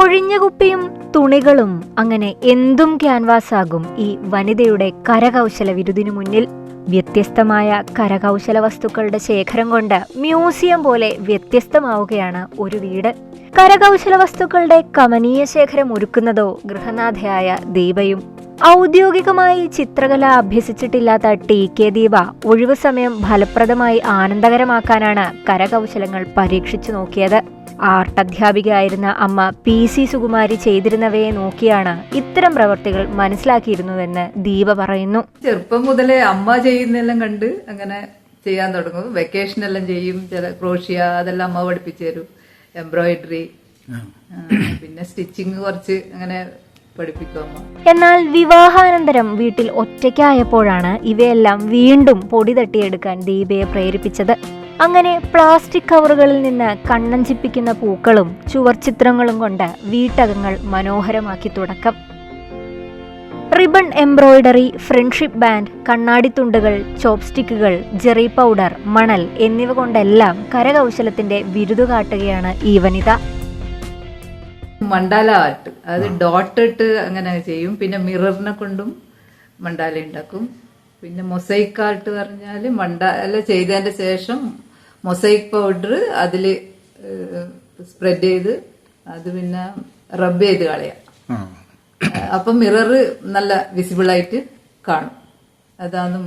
ഒഴിഞ്ഞ കുപ്പിയും തുണികളും അങ്ങനെ എന്തും ക്യാൻവാസാകും ഈ വനിതയുടെ കരകൗശല വിരുദിനു മുന്നിൽ. വ്യത്യസ്തമായ കരകൗശല വസ്തുക്കളുടെ ശേഖരം കൊണ്ട് മ്യൂസിയം പോലെ വ്യത്യസ്തമാവുകയാണ് ഒരു വീട്. കരകൗശല വസ്തുക്കളുടെ കമനീയ ശേഖരം ഒരുക്കുന്നതോ ഗൃഹനാഥയായ ദീപയും. ഔദ്യോഗികമായി ചിത്രകല അഭ്യസിച്ചിട്ടില്ലാത്ത ടി. കെ. ദീപ ഒഴിവു സമയം ഫലപ്രദമായി ആനന്ദകരമാക്കാനാണ് കരകൗശലങ്ങൾ പരീക്ഷിച്ചു നോക്കിയത്. ആർട്ട് അധ്യാപികയായിരുന്ന അമ്മ പി സി സുകുമാരി ചെയ്തിരുന്നവയെ നോക്കിയാണ് ഇത്തരം പ്രവർത്തികൾ മനസ്സിലാക്കിയിരുന്നുവെന്ന് ദീപ പറയുന്നു. ചെറുപ്പം മുതലേ അമ്മ ചെയ്യുന്നെല്ലാം കണ്ട് അങ്ങനെ ചെയ്യാൻ തുടങ്ങും. വെക്കേഷൻ എല്ലാം ചെയ്യും. ചില ക്രോഷ്യ അതെല്ലാം അമ്മ പഠിപ്പിച്ചു തരും. എംബ്രോയിഡറി പിന്നെ സ്റ്റിച്ചിങ് കുറച്ച് അങ്ങനെ പഠിപ്പിക്കും അമ്മ. എന്നാൽ വിവാഹാനന്തരം വീട്ടിൽ ഒറ്റയ്ക്കായപ്പോഴാണ് ഇവയെല്ലാം വീണ്ടും പൊടി തട്ടിയെടുക്കാൻ ദീപയെ പ്രേരിപ്പിച്ചത്. അങ്ങനെ പ്ലാസ്റ്റിക് കവറുകളിൽ നിന്ന് കണ്ണഞ്ചിപ്പിക്കുന്ന പൂക്കളും ചുവർച്ചിത്രങ്ങളും കൊണ്ട് വീട്ടകങ്ങൾ മനോഹരമാക്കി തുടക്കം. റിബൺ എംബ്രോയിഡറി ഫ്രണ്ട്ഷിപ്പ് ബാൻഡ് കണ്ണാടിത്തുണ്ടുകൾ ചോപ്സ്റ്റിക്കുകൾ ജെറി പൗഡർ മണൽ എന്നിവ കൊണ്ടെല്ലാം കരകൗശലത്തിന്റെ ബിരുദു കാട്ടുകയാണ് ഈ വനിത. Mandala art. അത് ഡോട്ട് ഇട്ട് അങ്ങനെ ചെയ്യും. പിന്നെ മിററിനെ കൊണ്ടും മണ്ടാല ഉണ്ടാക്കും. പിന്നെ മൊസൈക്ക് ആർട്ട് പറഞ്ഞാൽ മണ്ടാല ചെയ്തതിന്റെ ശേഷം മൊസൈക്ക് പൗഡർ അതിൽ സ്പ്രെഡ് ചെയ്ത് അത് പിന്നെ റബ്ബ് ചെയ്ത് കളയാം. അപ്പം മിറർ നല്ല വിസിബിൾ ആയിട്ട് കാണും. അതാണ്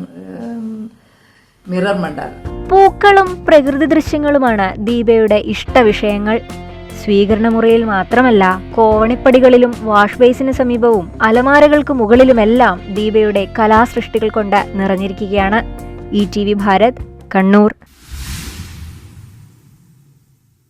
മിറർ മണ്ടാല പൂക്കളും പ്രകൃതി ദൃശ്യങ്ങളുമാണ് ദീപയുടെ ഇഷ്ടവിഷയങ്ങൾ സ്വീകരണമുറിയിൽ മാത്രമല്ല കോവണിപ്പടികളിലും വാഷ് ബേസിന് സമീപവും അലമാരകൾക്ക് മുകളിലുമെല്ലാം ദീപയുടെ കലാസൃഷ്ടികൾ കൊണ്ട് നിറഞ്ഞിരിക്കുകയാണ്. E T V Bharat Kannur